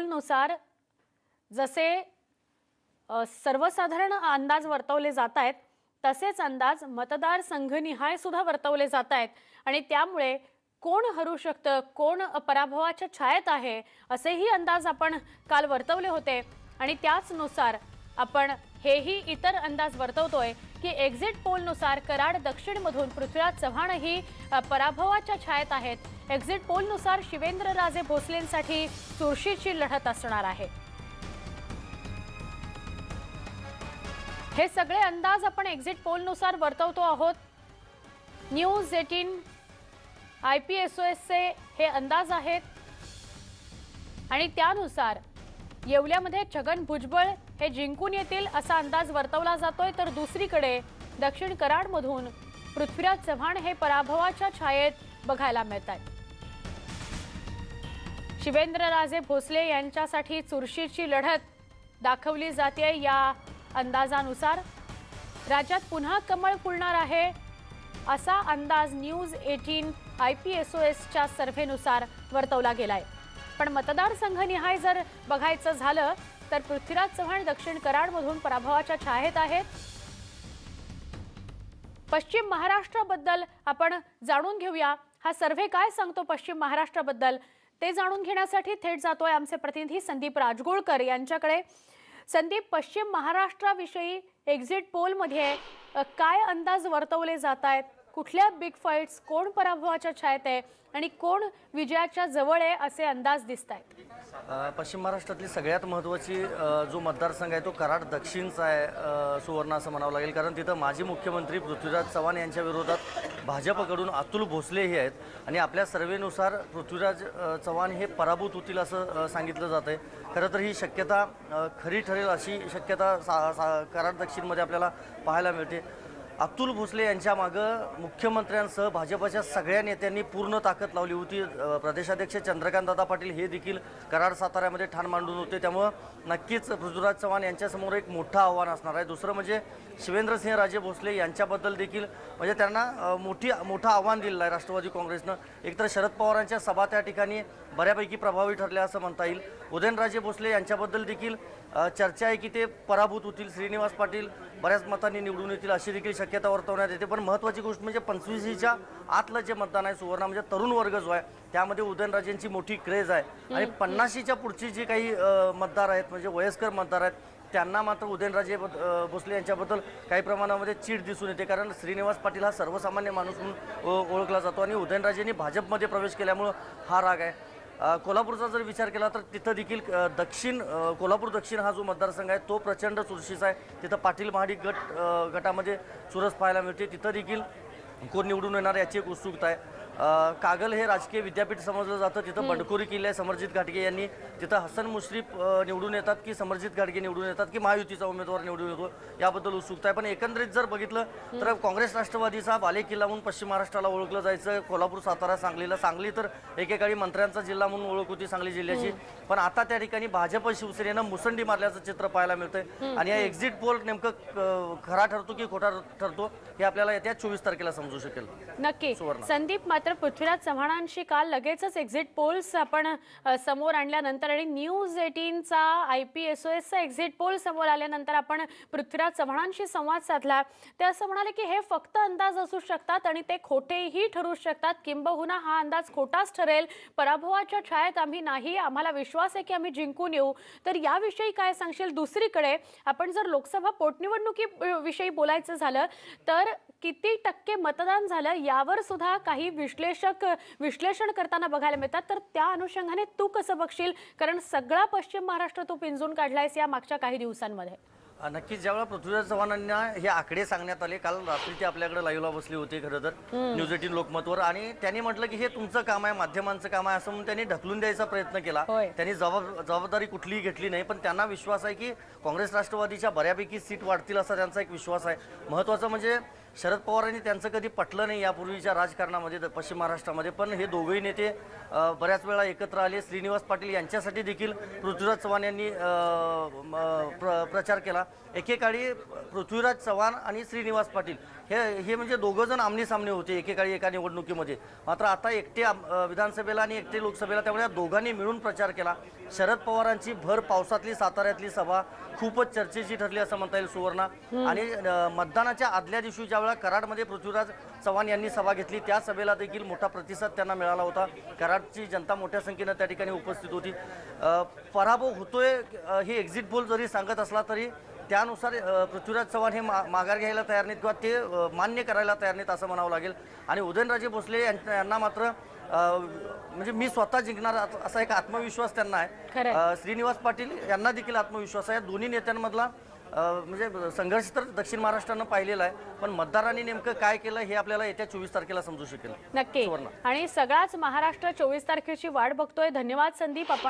पोलनुसार जसे सर्वसाधारण अंदाज वर्तवले जात आहेत तसेच अंदाज मतदार संघनिहाय सुद्धा वर्तवले जात आहेत. आणि त्यामुळे कोण हरू शकतं कोण पराभवाच्या छायेत आहे असेही अंदाज आपण काल वर्तवले होते. आणि त्याचनुसार आपण हेही इतर अंदाज वर्तवतोय की एक्झिट पोलनुसार कराड दक्षिणमधून पृथ्वीराज चव्हाणही पराभवाच्या छायेत आहेत. एक्झिट पोलनुसार शिवेंद्रराजे भोसलेंसाठी चुरशीची लढत असणार आहे. हे सगळे अंदाज आपण एक्झिट पोलनुसार वर्तवतो आहोत. News eighteen I P S O एसचे हे अंदाज आहेत. आणि त्यानुसार येवल्यामध्ये छगन भुजबळ हे जिंकून येतील असा अंदाज वर्तवला जातोय तर दुसरीकडे दक्षिण कराडमधून पृथ्वीराज चव्हाण हे पराभवाच्या छायेत बघायला मिळत आहेत शिवेंद्रराजे भोसले यांच्यासाठी चुरशीची लढत दाखवली जाते या अंदाजानुसार. राज्यात पुन्हा कमळ फुलणार आहे असा अंदाज news eighteen I P S O एसच्या सर्व्हेनुसार वर्तवला गेला आहे पण मतदारसंघनिहाय जर बघायचं झालं तर पृथ्वीराज चव्हाण दक्षिण कराडमधून पराभवाच्या छायेत आहेत. पश्चिम महाराष्ट्राबद्दल आपण जाणून घेऊया. हा सर्व्हे काय सांगतो पश्चिम महाराष्ट्राबद्दल? ते जाणून घेण्यासाठी थेट जातोय आमचे प्रतिनिधी संदीप राजगुळकर यांच्याकडे. संदीप पश्चिम महाराष्ट्राविषयी एक्झिट पोलमध्ये काय अंदाज वर्तवले जात आहेत कुठल्या बिग फाईट्स कोण पराभवाच्या छायेत आहे आणि कोण विजयाच्या जवळ आहे असे अंदाज दिसत आहेत? पश्चिम महाराष्ट्रातली सगळ्यात महत्त्वाची जो मतदारसंघ आहे तो कराड दक्षिणचा आहे सुवर्ण असं म्हणावं लागेल. कारण तिथं माजी मुख्यमंत्री पृथ्वीराज चव्हाण यांच्या विरोधात भाजपकडून अतुल भोसले हे आहेत. आणि आपल्या सर्वेनुसार पृथ्वीराज चव्हाण हे पराभूत होतील असं सांगितलं जात आहे खरं तर ही शक्यता खरी ठरेल अशी शक्यता सा सा कराड दक्षिणमध्ये आपल्याला पाहायला मिळते. अतुल भोसले यांच्या मागं मुख्यमंत्र्यांसह भाजपच्या सगळ्या नेत्यांनी पूर्ण ताकद लावली होती. प्रदेशाध्यक्ष चंद्रकांतदादा पाटील हे देखील कराड साताऱ्यामध्ये ठाण मांडून होते. त्यामुळं नक्कीच पृथ्वीराज चव्हाण यांच्यासमोर एक मोठं आव्हान असणार आहे. दुसरं म्हणजे शिवेंद्रसिंह राजे भोसले यांच्याबद्दल देखील म्हणजे त्यांना मोठी मोठं आव्हान दिलेलं आहे राष्ट्रवादी काँग्रेसनं. एकतर शरद पवारांच्या सभा त्या ठिकाणी बऱ्यापैकी प्रभावी ठरल्या असं म्हणता येईल. उदयनराजे भोसले यांच्याबद्दल देखील चर्चा आहे की ते पराभूत होतील. श्रीनिवास पाटील बऱ्याच मतांनी निवडून येतील अशी देखील शक्य शक्यता वर्तवण्यात येते. पण महत्त्वाची गोष्ट म्हणजे पंचवीसीच्या आतलं जे मतदान आहे सुवर्ण म्हणजे तरुण वर्ग जो आहे त्यामध्ये उदयनराजेंची मोठी क्रेज आहे. आणि पन्नाशीच्या पुढची जी काही मतदार आहेत म्हणजे वयस्कर मतदार आहेत त्यांना मात्र उदयनराजे भोसले यांच्याबद्दल काही प्रमाणामध्ये चीड दिसून येते. कारण श्रीनिवास पाटील हा सर्वसामान्य माणूस म्हणून ओळखला जातो. आणि उदयनराजेंनी भाजपमध्ये प्रवेश केल्यामुळं हा राग आहे. कोल्हापूरचा जर विचार केला तर तिथं देखील दक्षिण कोल्हापूर दक्षिण हा जो मतदारसंघ आहे तो प्रचंड चुरशीचा आहे. तिथं पाटील महाडिक गट गटामध्ये चुरस पाहायला मिळते. तिथं देखील कोण निवडून येणार याची एक उत्सुकता आहे. कागल हे राजकीय विद्यापीठ समजलं जातं. तिथं बंडखोरी केली आहे समरजित घाटगे यांनी. तिथं हसन मुश्रीफ निवडून येतात की समरजित घाटगे निवडून येतात की महायुतीचा उमेदवार निवडून येतो याबद्दल उत्सुकता आहे. पण एकंदरीत जर बघितलं तर काँग्रेस राष्ट्रवादीचा बालेकिल्ला म्हणून पश्चिम महाराष्ट्राला ओळखलं जायचं कोल्हापूर सातारा सांगलीला सांगली तर एकेकाळी मंत्र्यांचा जिल्हा म्हणून ओळख होती सांगली जिल्ह्याची. पण आता त्या ठिकाणी भाजप शिवसेनेनं मुसंडी मारल्याचं चित्र पाहायला मिळतंय. आणि या एक्झिट पोल नेमकं खरा ठरतो की खोटा ठरतो हे आपल्याला येत्या चोवीस तारखेला समजू शकेल. नक्की. संदीप मात्र पृथ्वीराज चव्हाणांशी काल लगेचच एक्झिट पोल्स आपण समोर आणल्यानंतर आणि न्यूज एटीनचा आय पी एस ओ एसचा एक्झिट पोल समोर आल्यानंतर आपण पृथ्वीराज चव्हाणांशी संवाद साधला. ते असं म्हणाले की हे फक्त अंदाज असू शकतात आणि ते खोटेही ठरू शकतात. किंबहुना हा अंदाज खोटाच ठरेल. पराभवाच्या छायेत आम्ही नाही. आम्हाला विश्वास आहे की आम्ही जिंकून येऊ. तर याविषयी काय सांगशील दुसरीकडे? आपण जर लोकसभा पोटनिवडणुकी विषयी बोलायचं झालं तर किती टक्के मतदान झालं? यावर सुद्धा काही विश्लेषक विश्लेषण करताना बघायला मिळतात. तर त्या अनुषंगाने तू कसं बघशील? कारण सगळा पश्चिम महाराष्ट्र तू पिंजून काढलायस या मागच्या काही दिवसांमध्ये. नक्कीच ज्यावेळेला पृथ्वीराज चव्हाणांना हे आकडे सांगण्यात आले काल रात्री ते आपल्याकडे लाईव्हला बसले होते खरं तर न्यूज एटीन लोकमतवर. आणि त्यांनी म्हटलं की हे तुमचं काम आहे माध्यमांचं काम आहे असं म्हणून त्यांनी ढकलून द्यायचा प्रयत्न केला. त्यांनी जबाब जबाबदारी कुठलीही घेतली नाही पण त्यांना विश्वास आहे की काँग्रेस राष्ट्रवादीच्या बऱ्यापैकी सीट वाढतील असा त्यांचा एक विश्वास आहे. महत्त्वाचं म्हणजे शरद पवारांनी त्यांचं कधी पटलं नाही यापूर्वीच्या राजकारणामध्ये पश्चिम महाराष्ट्रामध्ये. पण हे दोघंही नेते बऱ्याच वेळा एकत्र आले. श्रीनिवास पाटील यांच्यासाठी देखील पृथ्वीराज चव्हाण यांनी प्र प्रचार केला. एकेकाळी पृथ्वीराज चव्हाण आणि श्रीनिवास पाटील हे हे म्हणजे दोघं जण आमने सामने होते एकेकाळी एका निवडणुकीमध्ये. मात्र आता एकटे आम- विधानसभेला आणि एकटे लोकसभेला त्यामुळे दोघांनी मिळून प्रचार केला. शरद पवारांची भर पावसातली साताऱ्यातली सभा खूपच चर्चेची ठरली असं म्हणता येईल सुवर्णा. आणि मतदानाच्या आदल्या दिवशी ज्यावेळेला कराडमध्ये पृथ्वीराज चव्हाण यांनी सभा घेतली त्या सभेला देखील मोठा प्रतिसाद त्यांना मिळाला होता. कराडची जनता मोठ्या संख्येनं त्या ठिकाणी उपस्थित होती. पराभव होतोय हे एक्झिट पोल जरी सांगत असला तरी त्यानुसार पृथ्वीराज चव्हाण हे मा माघार घ्यायला तयार नाहीत किंवा ते मान्य करायला तयार नाहीत असं म्हणावं लागेल. आणि उदयनराजे भोसले यांना मात्र म्हणजे मी स्वतः जिंकणार अस- एक आत्मविश्वास त्यांना आहे. श्रीनिवास पाटील यांना देखील आत्मविश्वास आहे. या दोन्ही नेत्यांमधला म्हणजे संघर्ष तर दक्षिण महाराष्ट्रानं पाहिलेला आहे पण मतदारांनी नेमकं काय केलं हे आपल्याला येत्या चोवीस तारखेला समजू शकेल. नक्की. आणि सगळाच महाराष्ट्र चोवीस तारखेची वाट बघतोय. धन्यवाद संदीप. आपण